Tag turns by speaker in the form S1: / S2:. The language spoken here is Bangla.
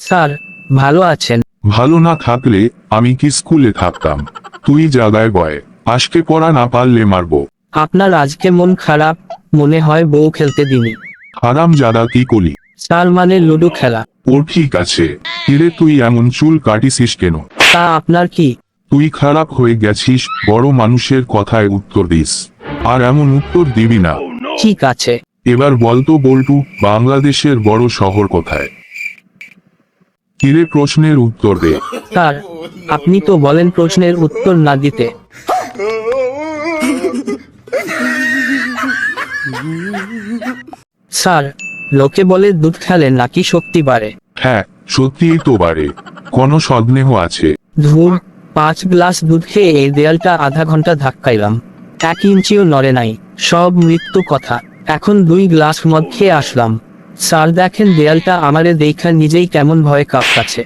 S1: স্যার ভালো আছেন।
S2: ভালো না থাকলে আমি কি স্কুলে থাকতাম? তুই জায়গায় বয় আজকে পড়া না পারলে মারবো।
S1: আপনার আজকে মন খারাপ মনে হয় বউ খেলতে দিনি।
S2: হারাম জাদা কি কলি
S1: স্যার মানে লুডো খেলা।
S2: ওর ঠিক আছে। কিরে তুই এমন চুল কাটিসিস কেন?
S1: তা আপনার কি?
S2: তুই খারাপ হয়ে গেছিস বড় মানুষের কথায় উত্তর দিস। আর এমন উত্তর দিবি না।
S1: ঠিক আছে।
S2: এবার বলতো বল্টু বাংলাদেশের বড় শহর কোথায়? কিরে প্রশ্নের উত্তর দে।
S1: স্যার আপনি তো বলেন প্রশ্নের উত্তর না দিতে। স্যার লোকে বলে দুধ খেলে নাকি শক্তি বাড়ে।
S2: হ্যাঁ সত্যিই তো বাড়ে। কোনো সন্দেহ আছে?
S1: ধুর পাঁচ গ্লাস দুধ খেয়ে এই দেয়ালটা আধা ঘণ্টা ধাক্কাইলাম। এক ইঞ্চিও নড়ে নাই। সব মৃত্যু কথা। এখন দুই গ্লাস মদ খেয়ে আসলাম। স্যার দেখেন দেয়ালটা আমারে দেখা নিজেই কেমন ভয়ে কাঁপতাছে।